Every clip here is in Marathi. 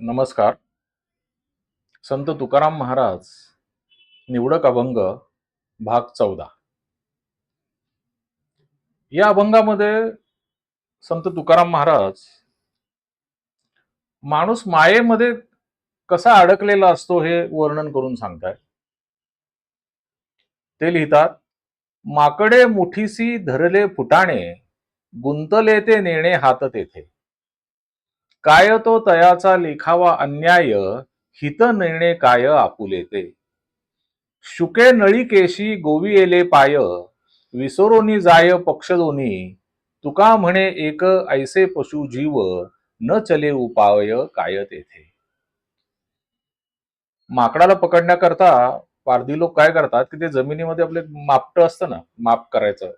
नमस्कार. संत तुकाराम महाराज निवडक अभंग भाग चौदा. या अभंगामध्ये संत तुकाराम महाराज माणूस मायेमध्ये कसा अडकलेला असतो हे वर्णन करून सांगताय ते लिहितात माकडे मुठीसी धरले फुटाणे गुंतले ते नेणे हात तेथे. काय तो तयाचा लिखावा अन्याय हित नेणे काय आपुले ते शुके नळी केशी गोवी पाय विसरोनी जाय पक्ष दोन्ही तुका म्हणे एक ऐसे पशु जीव न चले उपाय काय तेथे. माकडाला पकडण्याकरता पारधी लोक काय करतात की ते जमिनीमध्ये आपले मापट असतं ना माप करायचं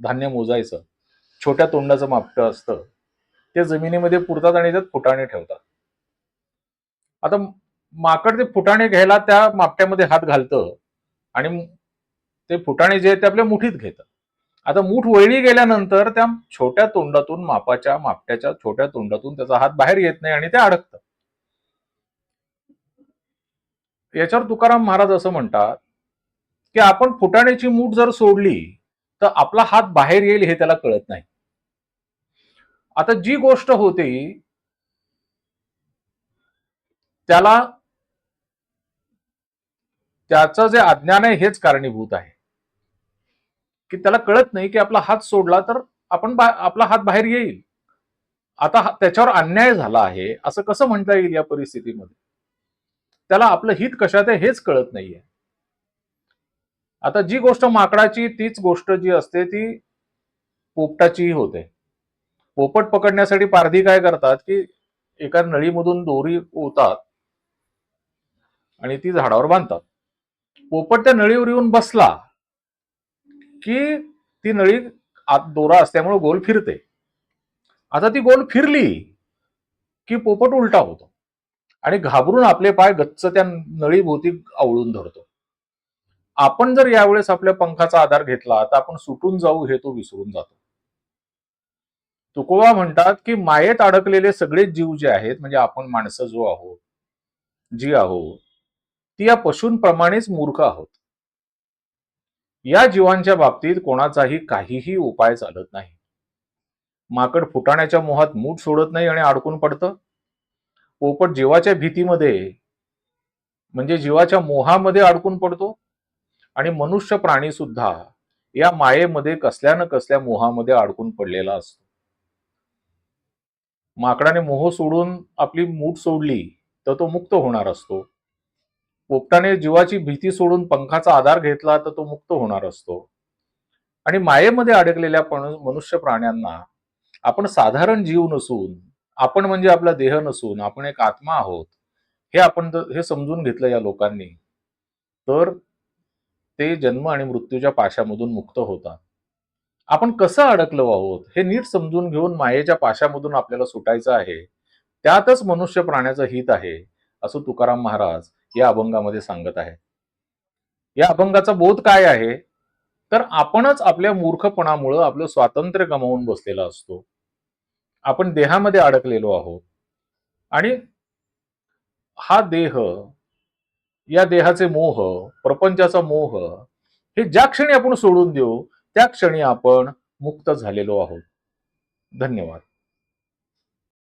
धान्य मोजायचं छोट्या तोंडाचं मापट असतं. ते जमिनीमध्ये पुरतात आणि त्यात फुटाणे ठेवतात. आता माकड ते फुटाणे घ्यायला त्या मापट्यामध्ये हात घालतं आणि ते फुटाणे जे आहेत ते आपल्या मुठीत घेतं आता मूठ वळली गेल्यानंतर त्या छोट्या तोंडातून मापाच्या मापट्याच्या छोट्या तोंडातून त्याचा हात बाहेर येत नाही आणि ते अडकतं याच्यावर तुकाराम महाराज असं म्हणतात की आपण फुटाण्याची मूठ जर सोडली तर आपला हात बाहेर येईल हे त्याला कळत नाही. आता जी गोष्ट होते त्याला त्याचं जे अज्ञान आहे हेच कारणीभूत आहे. की त्याला कळत नाही की आपला हात सोडला तर आपण आपला हात बाहेर येईल. आता त्याच्यावर अन्याय झाला आहे असं कसं म्हणता येईल या परिस्थितीमध्ये? त्याला आपलं हित कशात आहे हेच कळत नाहीये. आता जी गोष्ट माकडाची तीच गोष्ट जी असते ती पोपटाचीही होते. पोपट पकडण्यासाठी पारधी काय करतात की एका नळीमधून दोरी ओतात आणि ती झाडावर बांधतात. पोपट त्या नळीवर येऊन बसला की ती नळी आत दोरा असल्यामुळे गोल फिरते. आता ती गोल फिरली की पोपट उलटा होतो आणि घाबरून आपले पाय गच्च त्या नळीभोवती आवळून धरतो. आपण जर यावेळेस आपल्या पंखाचा आधार घेतला तर आपण सुटून जाऊ हे तो विसरून जातो. तुकोबा म्हणतात की मायेत अडकलेले सगळे जीव जे आहेत म्हणजे आपण माणसं जो आहोत जी आहोत ती या पशूंप्रमाणेच मूर्ख आहोत. या जीवांच्या बाबतीत कोणाचाही काहीही उपाय चालत नाही. माकड फुटाण्याच्या मोहात मूठ सोडत नाही आणि अडकून पडतं. पोपट जीवाच्या भीतीमध्ये म्हणजे जीवाच्या मोहामध्ये अडकून पडतो. आणि मनुष्य प्राणी सुद्धा या मायेमध्ये कसल्या न कसल्या मोहामध्ये अडकून पडलेला असतो. माकडाने मोह सोडून आपली मूठ सोडली तर तो मुक्त होणार असतो. पोपटाने जीवाची भीती सोडून पंखाचा आधार घेतला तर तो मुक्त होणार असतो. आणि मायेमध्ये अडकलेल्या मनुष्य प्राण्यांना आपण साधारण जीव नसून आपण म्हणजे आपला देह नसून आपण एक आत्मा आहोत हे आपण हे समजून घेतलं या लोकांनी. तर ते जन्म आणि मृत्यूच्या पाशामधून मुक्त होतात. आपण कसं अडकलो आहोत हे नीट समजून घेऊन मायेच्या पाशामधून आपल्याला सुटायचं आहे. त्यातच मनुष्य प्राण्याचं हित आहे असं तुकाराम महाराज या अभंगामध्ये सांगत आहे या अभंगाचा बोध काय आहे? तर आपणच आपल्या मूर्खपणामुळं आपलं स्वातंत्र्य गमावून बसलेला असतो. आपण देहामध्ये अडकलेलो आहोत. आणि हा देह या देहाचे मोह प्रपंचाचा मोह हे ज्या क्षणी आपण सोडून देऊ त्या क्षणी आपण मुक्त झालेलो आहोत. धन्यवाद.